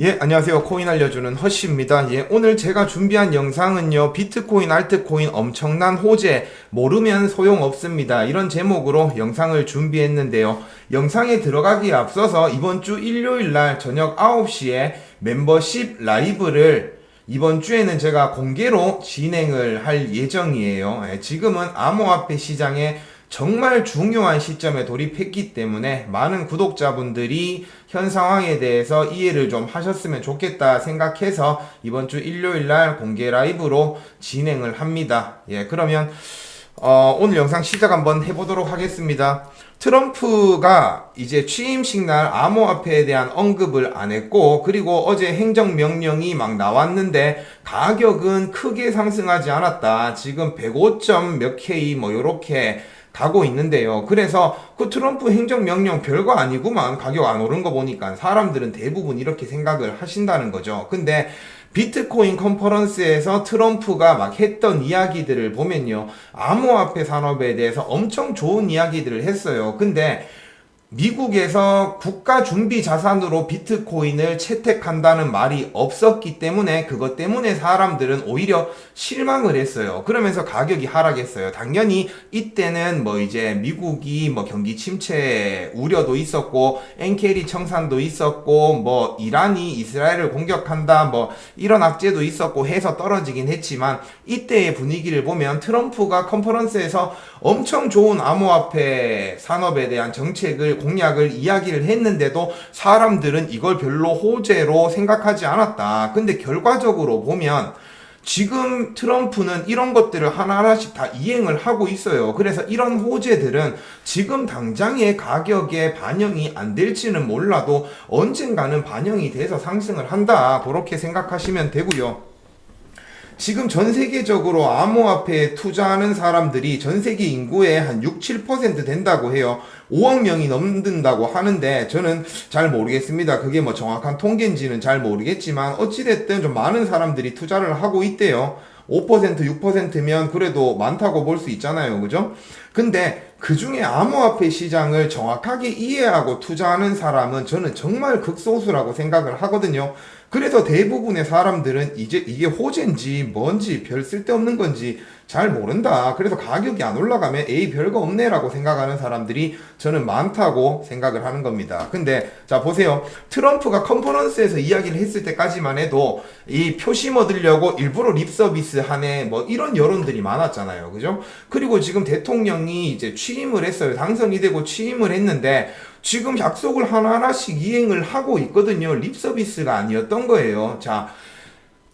예, 안녕하세요. 코인 알려주는 허쉬입니다. 예, 오늘 제가 준비한 영상은요, 비트코인, 알트코인 엄청난 호재, 모르면 소용없습니다. 이런 제목으로 영상을 준비했는데요. 영상에 들어가기에 앞서서 이번 주 일요일 날 저녁 9시에 멤버십 라이브를 이번 주에는 제가 공개로 진행을 할 예정이에요. 예, 지금은 암호화폐 시장에 정말 중요한 시점에 돌입했기 때문에 많은 구독자분들이 현 상황에 대해서 이해를 좀 하셨으면 좋겠다 생각해서 이번 주 일요일 날 공개 라이브로 진행을 합니다. 예, 그러면 어, 오늘 영상 시작 한번 해보도록 하겠습니다. 트럼프가 이제 취임식 날 암호화폐에 대한 언급을 안 했고, 그리고 어제 행정명령이 막 나왔는데, 가격은 크게 상승하지 않았다. 지금 105점 몇 K 뭐 요렇게 가고 있는데요. 그래서 그 트럼프 행정명령 별거 아니구만 가격 안 오른 거 보니까 사람들은 대부분 이렇게 생각을 하신다는 거죠. 근데 비트코인 컨퍼런스에서 트럼프가 막 했던 이야기들을 보면요. 암호화폐 산업에 대해서 엄청 좋은 이야기들을 했어요. 근데 미국에서 국가 준비 자산으로 비트코인을 채택한다는 말이 없었기 때문에 그것 때문에 사람들은 오히려 실망을 했어요. 그러면서 가격이 하락했어요. 당연히 이때는 뭐 이제 미국이 뭐 경기 침체 우려도 있었고 엔케리 청산도 있었고 뭐 이란이 이스라엘을 공격한다 뭐 이런 악재도 있었고 해서 떨어지긴 했지만 이때의 분위기를 보면 트럼프가 컨퍼런스에서 엄청 좋은 암호화폐 산업에 대한 정책을 공약을 이야기를 했는데도 사람들은 이걸 별로 호재로 생각하지 않았다. 근데 결과적으로 보면 지금 트럼프는 이런 것들을 하나하나씩 다 이행을 하고 있어요. 그래서 이런 호재들은 지금 당장의 가격에 반영이 안 될지는 몰라도 언젠가는 반영이 돼서 상승을 한다. 그렇게 생각하시면 되고요. 지금 전 세계적으로 암호화폐에 투자하는 사람들이 전 세계 인구의 한 6, 7% 된다고 해요. 5억 명이 넘는다고 하는데 저는 잘 모르겠습니다. 그게 뭐 정확한 통계인지는 잘 모르겠지만 어찌됐든 좀 많은 사람들이 투자를 하고 있대요. 5% 6%면 그래도 많다고 볼 수 있잖아요. 그죠? 근데 그 중에 암호화폐 시장을 정확하게 이해하고 투자하는 사람은 저는 정말 극소수라고 생각을 하거든요. 그래서 대부분의 사람들은 이제 이게 호재인지 뭔지 별 쓸데없는 건지 잘 모른다. 그래서 가격이 안 올라가면 에이 별거 없네라고 생각하는 사람들이 저는 많다고 생각을 하는 겁니다. 근데 자 보세요. 트럼프가 컨퍼런스에서 이야기를 했을 때까지만 해도 이 표심 얻으려고 일부러 립 서비스 하네 뭐 이런 여론들이 많았잖아요. 그죠? 그리고 지금 대통령이 이제 취임을 했어요. 당선이 되고 취임을 했는데 지금 약속을 하나하나씩 이행을 하고 있거든요. 립 서비스가 아니었던 거예요. 자,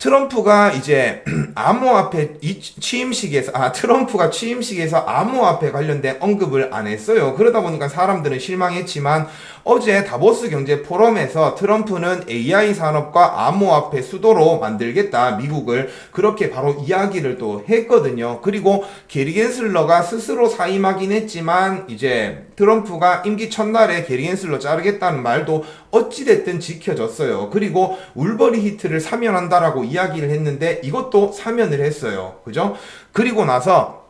트럼프가 이제 암호화폐 이 취임식에서 아 트럼프가 취임식에서 암호화폐 관련된 언급을 안 했어요. 그러다 보니까 사람들은 실망했지만 어제 다보스 경제 포럼에서 트럼프는 AI 산업과 암호화폐 수도로 만들겠다 미국을 그렇게 바로 이야기를 또 했거든요. 그리고 게리 겐슬러가 스스로 사임하긴 했지만 이제 트럼프가 임기 첫날에 게리 겐슬러 자르겠다는 말도 어찌됐든 지켜졌어요. 그리고 울버리 히트를 사면한다라고 이야기를 했는데 이것도 사면을 했어요. 그죠? 그리고 나서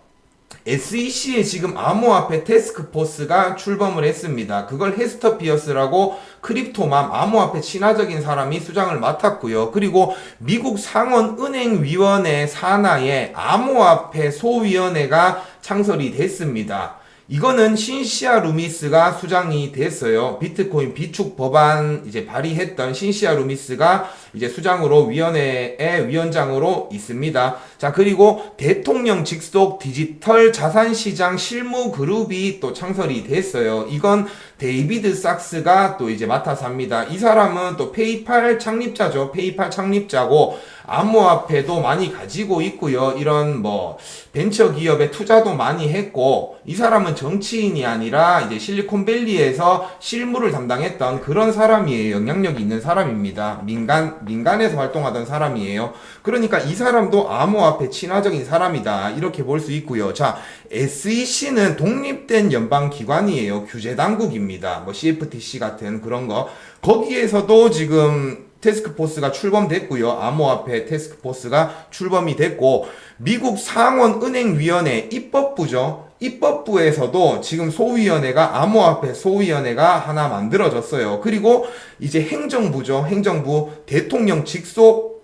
SEC에 지금 암호화폐 테스크포스가 출범을 했습니다. 그걸 헤스터 피어스라고 크립토맘 암호화폐 친화적인 사람이 수장을 맡았고요. 그리고 미국 상원 은행위원회 산하에 암호화폐 소위원회가 창설이 됐습니다. 이거는 신시아 루미스가 수장이 됐어요. 비트코인 비축 법안 이제 발의했던 신시아 루미스가 이제 수장으로 위원회의 위원장으로 있습니다. 자, 그리고 대통령 직속 디지털 자산 시장 실무 그룹이 또 창설이 됐어요. 이건 데이비드 삭스가 또 이제 맡아서 합니다. 이 사람은 또 페이팔 창립자죠. 페이팔 창립자고 암호화폐도 많이 가지고 있고요. 이런 뭐 벤처 기업에 투자도 많이 했고 이 사람은 정치인이 아니라 이제 실리콘밸리에서 실무를 담당했던 그런 사람이에요. 영향력이 있는 사람입니다. 민간 민간에서 활동하던 사람이에요. 그러니까 이 사람도 암호화폐 친화적인 사람이다. 이렇게 볼 수 있고요. 자, SEC는 독립된 연방 기관이에요. 규제 당국입니다. 뭐 CFTC 같은 그런 거. 거기에서도 지금 테스크포스가 출범됐고요. 암호화폐 테스크포스가 출범이 됐고 미국 상원 은행위원회 입법부죠. 입법부에서도 지금 소위원회가 암호화폐 소위원회가 하나 만들어졌어요. 그리고 이제 행정부죠. 행정부 대통령 직속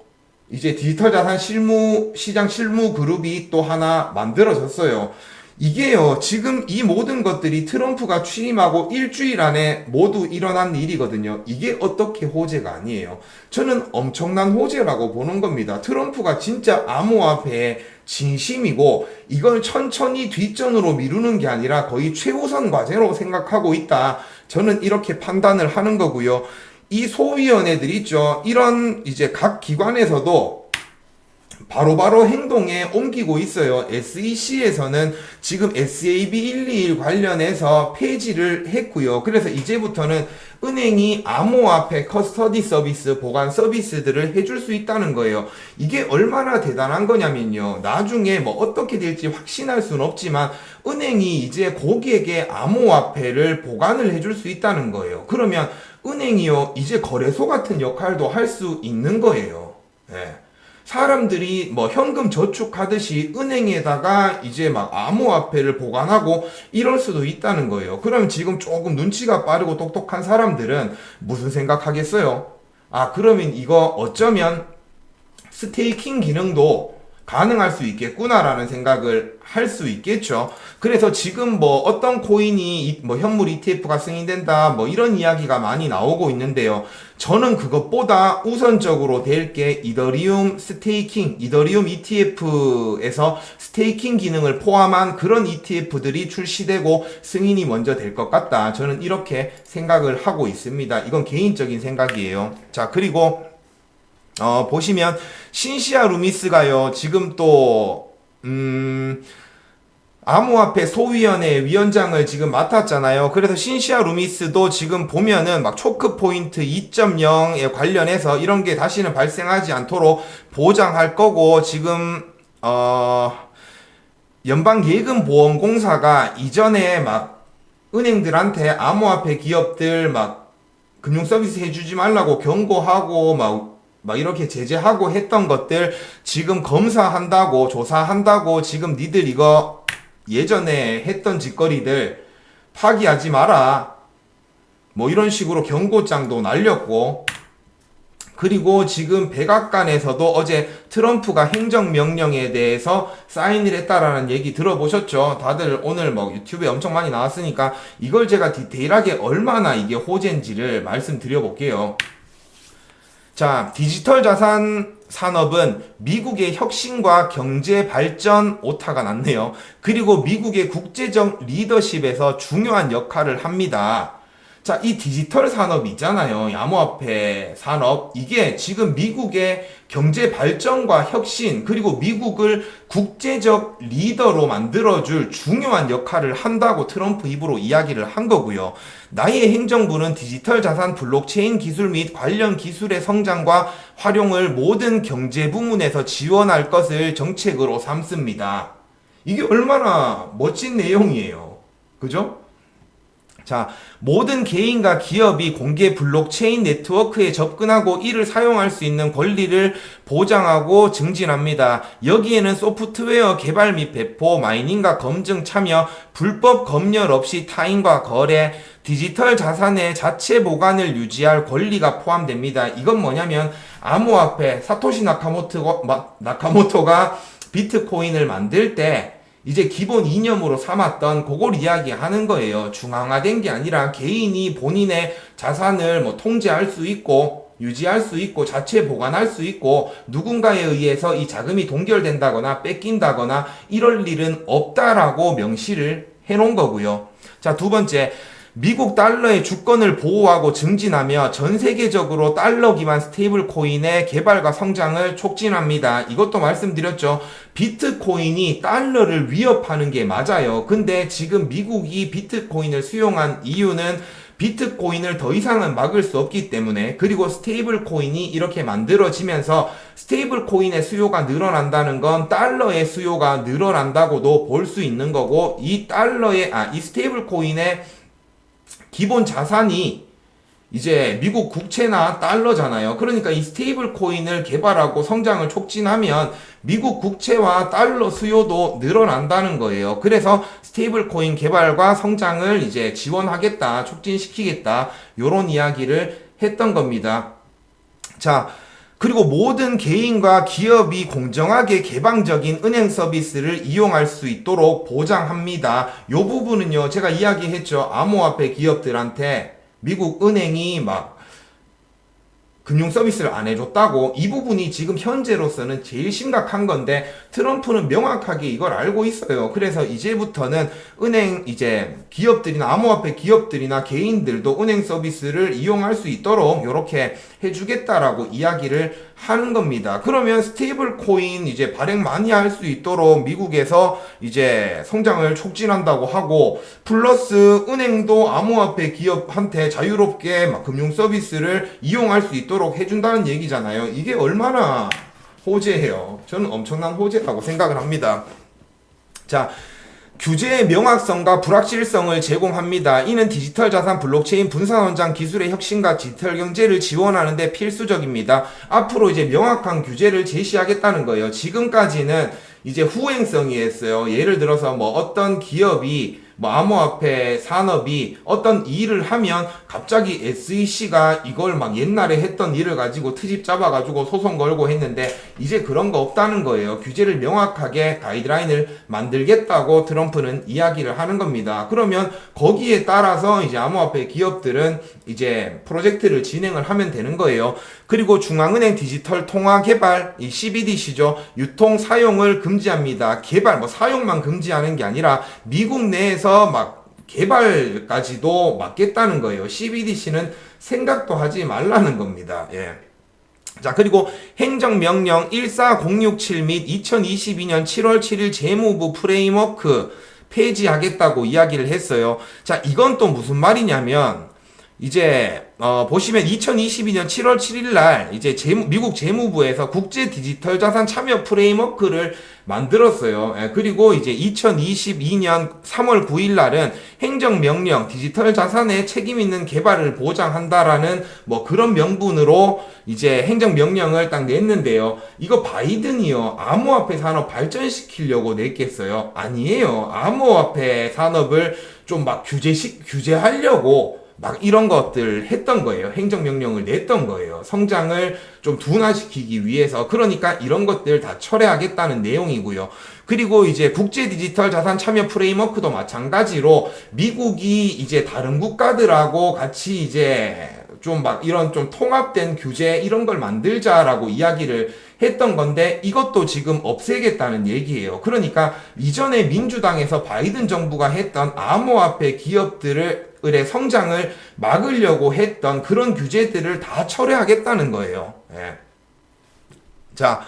이제 디지털 자산 실무 시장 실무 그룹이 또 하나 만들어졌어요. 이게요, 지금 이 모든 것들이 트럼프가 취임하고 일주일 안에 모두 일어난 일이거든요. 이게 어떻게 호재가 아니에요. 저는 엄청난 호재라고 보는 겁니다. 트럼프가 진짜 암호화폐에 진심이고, 이걸 천천히 뒷전으로 미루는 게 아니라 거의 최우선 과제로 생각하고 있다. 저는 이렇게 판단을 하는 거고요. 이 소위원회들 있죠. 이런 이제 각 기관에서도 바로바로 행동에 옮기고 있어요. SEC에서는 지금 SAB 121 관련해서 폐지를 했고요. 그래서 이제부터는 은행이 암호화폐 커스터디 서비스, 보관 서비스들을 해줄 수 있다는 거예요. 이게 얼마나 대단한 거냐면요. 나중에 뭐 어떻게 될지 확신할 수는 없지만 은행이 이제 고객의 암호화폐를 보관을 해줄 수 있다는 거예요. 그러면 은행이요, 이제 거래소 같은 역할도 할 수 있는 거예요. 예. 사람들이 뭐 현금 저축하듯이 은행에다가 이제 막 암호화폐를 보관하고 이럴 수도 있다는 거예요. 그럼 지금 조금 눈치가 빠르고 똑똑한 사람들은 무슨 생각하겠어요? 아, 그러면 이거 어쩌면 스테이킹 기능도 가능할 수 있겠구나라는 생각을 할 수 있겠죠. 그래서 지금 뭐 어떤 코인이 이- 뭐 현물 ETF가 승인된다 뭐 이런 이야기가 많이 나오고 있는데요. 저는 그것보다 우선적으로 될 게 이더리움 스테이킹, 이더리움 ETF에서 스테이킹 기능을 포함한 그런 ETF들이 출시되고 승인이 먼저 될 것 같다. 저는 이렇게 생각을 하고 있습니다. 이건 개인적인 생각이에요. 자, 그리고 어, 보시면 신시아 루미스가요. 지금 또 음, 암호화폐 소위원회 위원장을 지금 맡았잖아요. 그래서 신시아 루미스도 지금 보면은 막 초크 포인트 2.0에 관련해서 이런 게 다시는 발생하지 않도록 보장할 거고 지금 어 연방예금보험공사가 이전에 막 은행들한테 암호화폐 기업들 막 금융 서비스 해주지 말라고 경고하고 막, 막 이렇게 제재하고 했던 것들 지금 검사한다고 조사한다고 지금 니들 이거 예전에 했던 짓거리들 파기하지 마라. 뭐 이런 식으로 경고장도 날렸고 그리고 지금 백악관에서도 어제 트럼프가 행정명령에 대해서 사인을 했다라는 얘기 들어보셨죠? 다들 오늘 뭐 유튜브에 엄청 많이 나왔으니까 이걸 제가 디테일하게 얼마나 이게 호재인지를 말씀드려 볼게요. 자, 디지털 자산 산업은 미국의 혁신과 경제 발전 오타가 났네요. 그리고 미국의 국제적 리더십에서 중요한 역할을 합니다. 자, 이 디지털 산업 있잖아요. 암호화폐 산업. 이게 지금 미국의 경제 발전과 혁신, 그리고 미국을 국제적 리더로 만들어줄 중요한 역할을 한다고 트럼프 입으로 이야기를 한 거고요. 나의 행정부는 디지털 자산 블록체인 기술 및 관련 기술의 성장과 활용을 모든 경제 부문에서 지원할 것을 정책으로 삼습니다. 이게 얼마나 멋진 내용이에요. 그죠? 자, 모든 개인과 기업이 공개 블록체인 네트워크에 접근하고 이를 사용할 수 있는 권리를 보장하고 증진합니다. 여기에는 소프트웨어 개발 및 배포, 마이닝과 검증 참여, 불법 검열 없이 타인과 거래, 디지털 자산의 자체 보관을 유지할 권리가 포함됩니다. 이건 뭐냐면 암호화폐 사토시 나카모토가, 비트코인을 만들 때 이제 기본 이념으로 삼았던 그걸 이야기하는 거예요. 중앙화된 게 아니라 개인이 본인의 자산을 뭐 통제할 수 있고 유지할 수 있고 자체 보관할 수 있고 누군가에 의해서 이 자금이 동결된다거나 뺏긴다거나 이럴 일은 없다라고 명시를 해놓은 거고요. 자, 두 번째. 미국 달러의 주권을 보호하고 증진하며 전 세계적으로 달러 기반 스테이블 코인의 개발과 성장을 촉진합니다. 이것도 말씀드렸죠. 비트코인이 달러를 위협하는 게 맞아요. 근데 지금 미국이 비트코인을 수용한 이유는 비트코인을 더 이상은 막을 수 없기 때문에 그리고 스테이블 코인이 이렇게 만들어지면서 스테이블 코인의 수요가 늘어난다는 건 달러의 수요가 늘어난다고도 볼 수 있는 거고 이 달러의 아 이 스테이블 코인의 기본 자산이 이제 미국 국채나 달러잖아요. 그러니까 이 스테이블 코인을 개발하고 성장을 촉진하면 미국 국채와 달러 수요도 늘어난다는 거예요. 그래서 스테이블 코인 개발과 성장을 이제 지원하겠다, 촉진시키겠다, 요런 이야기를 했던 겁니다. 자, 그리고 모든 개인과 기업이 공정하게 개방적인 은행 서비스를 이용할 수 있도록 보장합니다. 요 부분은요, 제가 이야기했죠. 암호화폐 기업들한테 미국 은행이 막 금융 서비스를 안 해줬다고 이 부분이 지금 현재로서는 제일 심각한 건데 트럼프는 명확하게 이걸 알고 있어요. 그래서 이제부터는 은행 이제 기업들이나 암호화폐 기업들이나 개인들도 은행 서비스를 이용할 수 있도록 이렇게 해주겠다라고 이야기를 하는 겁니다. 그러면 스테이블 코인 이제 발행 많이 할 수 있도록 미국에서 이제 성장을 촉진한다고 하고 플러스 은행도 암호화폐 기업한테 자유롭게 막 금융 서비스를 이용할 수 있도록 해준다는 얘기잖아요. 이게 얼마나 호재예요. 저는 엄청난 호재라고 생각을 합니다. 자, 규제의 명확성과 불확실성을 제공합니다. 이는 디지털 자산 블록체인 분산 원장 기술의 혁신과 디지털 경제를 지원하는 데 필수적입니다. 앞으로 이제 명확한 규제를 제시하겠다는 거예요. 지금까지는 이제 후행성이었어요. 예를 들어서 뭐 어떤 기업이 뭐 암호화폐 산업이 어떤 일을 하면 갑자기 SEC가 이걸 막 옛날에 했던 일을 가지고 트집 잡아가지고 소송 걸고 했는데 이제 그런 거 없다는 거예요. 규제를 명확하게 가이드라인을 만들겠다고 트럼프는 이야기를 하는 겁니다. 그러면 거기에 따라서 이제 암호화폐 기업들은 이제 프로젝트를 진행을 하면 되는 거예요. 그리고 중앙은행 디지털 통화 개발, 이 CBDC죠. 유통 사용을 금지합니다. 개발, 뭐 사용만 금지하는 게 아니라 미국 내에서 막 개발까지도 막겠다는 거예요. CBDC는 생각도 하지 말라는 겁니다. 예. 자, 그리고 행정명령 14067 및 2022년 7월 7일 재무부 프레임워크 폐지하겠다고 이야기를 했어요. 자, 이건 또 무슨 말이냐면, 이제 어, 보시면 2022년 7월 7일 날 이제 재무, 미국 재무부에서 국제 디지털 자산 참여 프레임워크를 만들었어요. 예, 그리고 이제 2022년 3월 9일 날은 행정명령 디지털 자산의 책임 있는 개발을 보장한다라는 뭐 그런 명분으로 이제 행정명령을 딱 냈는데요. 이거 바이든이요. 암호화폐 산업 발전시키려고 냈겠어요? 아니에요. 암호화폐 산업을 좀 막 규제식, 규제하려고 막 이런 것들 했던 거예요. 행정명령을 냈던 거예요. 성장을 좀 둔화시키기 위해서. 그러니까 이런 것들 다 철회하겠다는 내용이고요. 그리고 이제 국제 디지털 자산 참여 프레임워크도 마찬가지로 미국이 이제 다른 국가들하고 같이 이제 좀 막 이런 좀 통합된 규제 이런 걸 만들자라고 이야기를 했던 건데 이것도 지금 없애겠다는 얘기예요. 그러니까 이전에 민주당에서 바이든 정부가 했던 암호화폐 기업들을 의 성장을 막으려고 했던 그런 규제들을 다 철회하겠다는 거예요. 예. 자,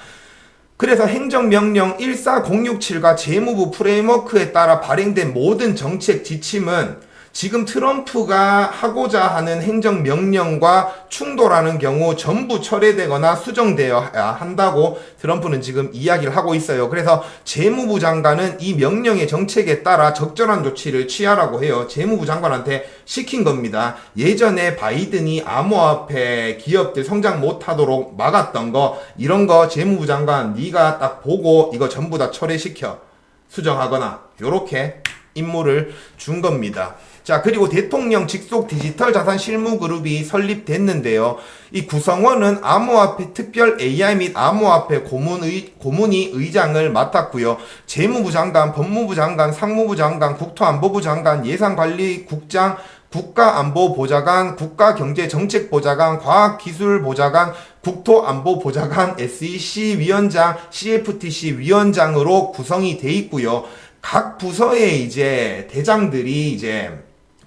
그래서 행정명령 14067과 재무부 프레임워크에 따라 발행된 모든 정책 지침은 지금 트럼프가 하고자 하는 행정 명령과 충돌하는 경우 전부 철회되거나 수정되어야 한다고 트럼프는 지금 이야기를 하고 있어요. 그래서 재무부 장관은 이 명령의 정책에 따라 적절한 조치를 취하라고 해요. 재무부 장관한테 시킨 겁니다. 예전에 바이든이 암호화폐 기업들 성장 못하도록 막았던 거 이런 거 재무부 장관 네가 딱 보고 이거 전부 다 철회시켜 수정하거나 요렇게 임무를 준 겁니다. 자, 그리고 대통령 직속 디지털 자산 실무 그룹이 설립됐는데요. 이 구성원은 암호화폐 특별 AI 및 암호화폐 고문의, 고문이 의장을 맡았고요. 재무부 장관, 법무부 장관, 상무부 장관, 국토안보부 장관, 예산관리국장, 국가안보보좌관, 국가경제정책보좌관, 과학기술보좌관, 국토안보보좌관, SEC 위원장, CFTC 위원장으로 구성이 돼 있고요. 각 부서의 이제 대장들이 이제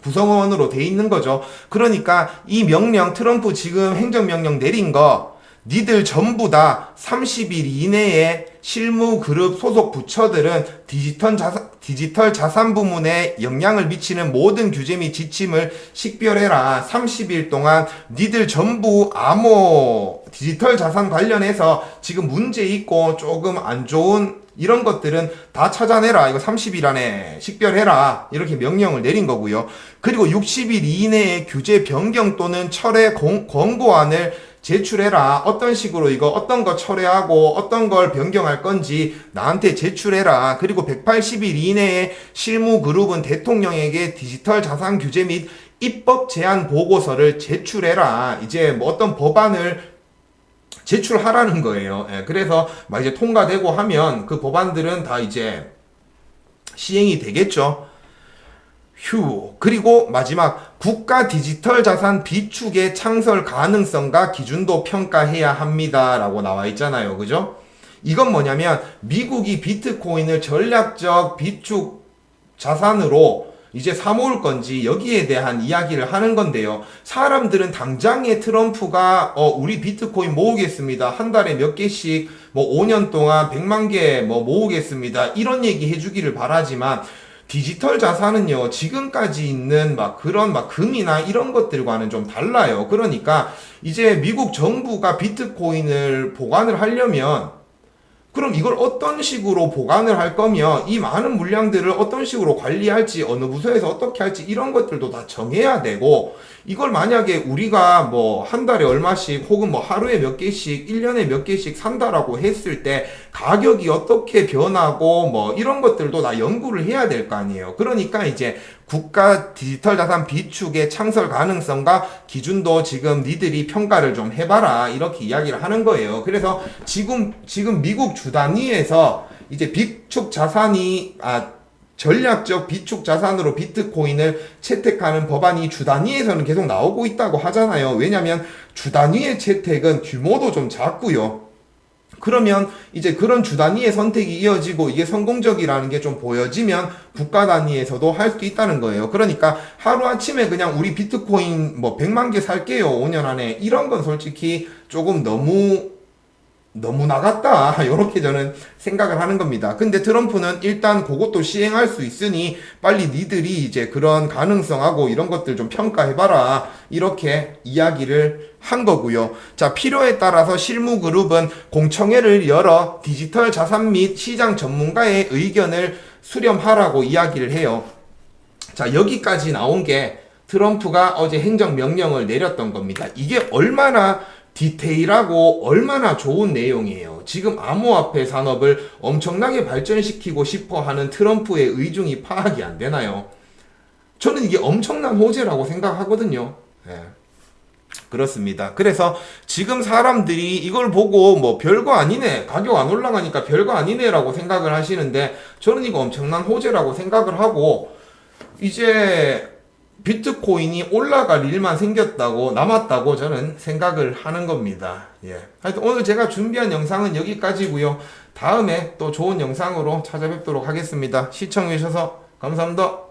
구성원으로 돼 있는 거죠. 그러니까 이 명령 트럼프 지금 행정명령 내린 거 니들 전부 다 30일 이내에 실무 그룹 소속 부처들은 디지털 자산, 디지털 자산 부문에 영향을 미치는 모든 규제 및 지침을 식별해라. 30일 동안 니들 전부 암호 디지털 자산 관련해서 지금 문제 있고 조금 안 좋은 이런 것들은 다 찾아내라. 이거 30일 안에 식별해라. 이렇게 명령을 내린 거고요. 그리고 60일 이내에 규제 변경 또는 철회 공- 권고안을 제출해라. 어떤 식으로 이거 어떤 거 철회하고 어떤 걸 변경할 건지 나한테 제출해라. 그리고 180일 이내에 실무 그룹은 대통령에게 디지털 자산 규제 및 입법 제한 보고서를 제출해라. 이제 뭐 어떤 법안을 제출하라는 거예요. 예, 그래서 막 이제 통과되고 하면 그 법안들은 다 이제 시행이 되겠죠. 휴. 그리고 마지막 국가 디지털 자산 비축의 창설 가능성과 기준도 평가해야 합니다라고 나와 있잖아요. 그죠? 이건 뭐냐면 미국이 비트코인을 전략적 비축 자산으로 이제 사모을 건지 여기에 대한 이야기를 하는 건데요. 사람들은 당장에 트럼프가 어 우리 비트코인 모으겠습니다. 한 달에 몇 개씩 뭐 5년 동안 100만 개 뭐 모으겠습니다. 이런 얘기 해주기를 바라지만 디지털 자산은요, 지금까지 있는 막 그런 막 금이나 이런 것들과는 좀 달라요. 그러니까 이제 미국 정부가 비트코인을 보관을 하려면 그럼 이걸 어떤 식으로 보관을 할 거며 이 많은 물량들을 어떤 식으로 관리할지 어느 부서에서 어떻게 할지 이런 것들도 다 정해야 되고 이걸 만약에 우리가 뭐 한 달에 얼마씩 혹은 뭐 하루에 몇 개씩 1년에 몇 개씩 산다라고 했을 때 가격이 어떻게 변하고 뭐 이런 것들도 다 연구를 해야 될 거 아니에요. 그러니까 이제 국가 디지털 자산 비축의 창설 가능성과 기준도 지금 니들이 평가를 좀 해봐라 이렇게 이야기를 하는 거예요. 그래서 지금 지금 미국 주 단위에서 이제 비축 자산이 아 전략적 비축 자산으로 비트코인을 채택하는 법안이 주 단위에서는 계속 나오고 있다고 하잖아요. 왜냐하면 주 단위의 채택은 규모도 좀 작고요. 그러면 이제 그런 주 단위의 선택이 이어지고 이게 성공적이라는 게 좀 보여지면 국가 단위에서도 할 수도 있다는 거예요. 그러니까 하루 아침에 그냥 우리 비트코인 뭐 100만 개 살게요. 5년 안에 이런 건 솔직히 조금 너무 너무 나갔다. 이렇게 저는 생각을 하는 겁니다. 근데 트럼프는 일단 그것도 시행할 수 있으니 빨리 니들이 이제 그런 가능성하고 이런 것들 좀 평가해봐라. 이렇게 이야기를 한 거고요. 자, 필요에 따라서 실무 그룹은 공청회를 열어 디지털 자산 및 시장 전문가의 의견을 수렴하라고 이야기를 해요. 자, 여기까지 나온 게 트럼프가 어제 행정명령을 내렸던 겁니다. 이게 얼마나 디테일하고 얼마나 좋은 내용이에요. 지금 암호화폐 산업을 엄청나게 발전시키고 싶어 하는 트럼프의 의중이 파악이 안 되나요? 저는 이게 엄청난 호재라고 생각하거든요. 예. 그렇습니다. 그래서 지금 사람들이 이걸 보고 뭐 별거 아니네. 가격 안 올라가니까 별거 아니네라고 생각을 하시는데 저는 이거 엄청난 호재라고 생각을 하고 이제 비트코인이 올라갈 일만 생겼다고 남았다고 저는 생각을 하는 겁니다. 예. 하여튼 오늘 제가 준비한 영상은 여기까지고요. 다음에 또 좋은 영상으로 찾아뵙도록 하겠습니다. 시청해 주셔서 감사합니다.